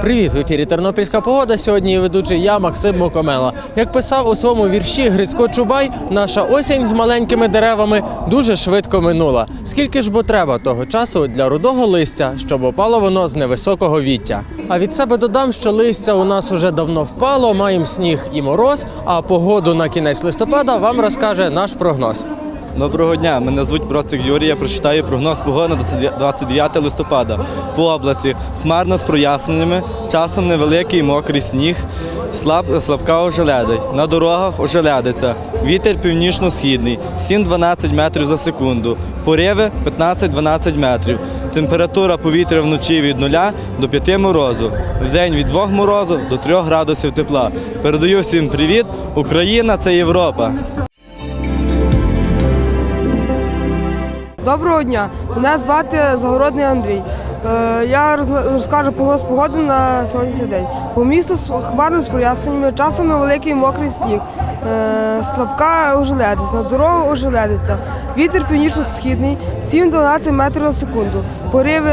Привіт, в ефірі Тернопільська погода. Сьогодні ведучий я, Максим Мокомела. Як писав у своєму вірші Грицько Чубай, наша осінь з маленькими деревами дуже швидко минула. Скільки ж бо треба того часу для рудого листя, щоб опало воно з невисокого віття. А від себе додам, що листя у нас уже давно впало, маємо сніг і мороз. А погоду на кінець листопада вам розкаже наш прогноз. Доброго дня, мене звуть Процик Юрій. Я прочитаю прогноз погоди на 29 листопада. По області хмарно з проясненнями, часом невеликий мокрий сніг, слаб, слабка ожеледить. На дорогах ожеледиться. Вітер північно-східний 7-12 метрів за секунду. Пориви 15-12 метрів. Температура повітря вночі від 0 до 5 морозу. Вдень від 2 морозу до 3 градусів тепла. Передаю всім привіт. Україна це Європа. Доброго дня, мене звати Загородний Андрій. Е, Я роз- розкажу прогноз погоди на сьогоднішній день. По місту хмарно з проясненнями, часом невеликий мокрий сніг, Е, слабка ожеледиця, на дорогу ожеледиця. Вітер північно-східний 7-12 метрів на секунду, пориви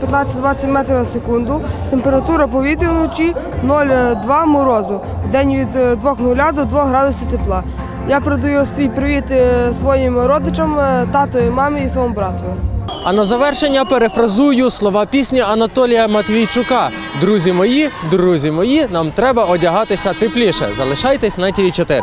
15-20 метрів на секунду, температура повітря вночі 0,2 морозу, в день від е, 2,0 до 2 градусів тепла. Я передаю свій привіт е, своїм родичам, татою, мамі і своєму брату. А на завершення перефразую слова пісні Анатолія Матвійчука. Друзі мої, друзі мої, нам треба одягатися тепліше. Залишайтесь на ТВ 4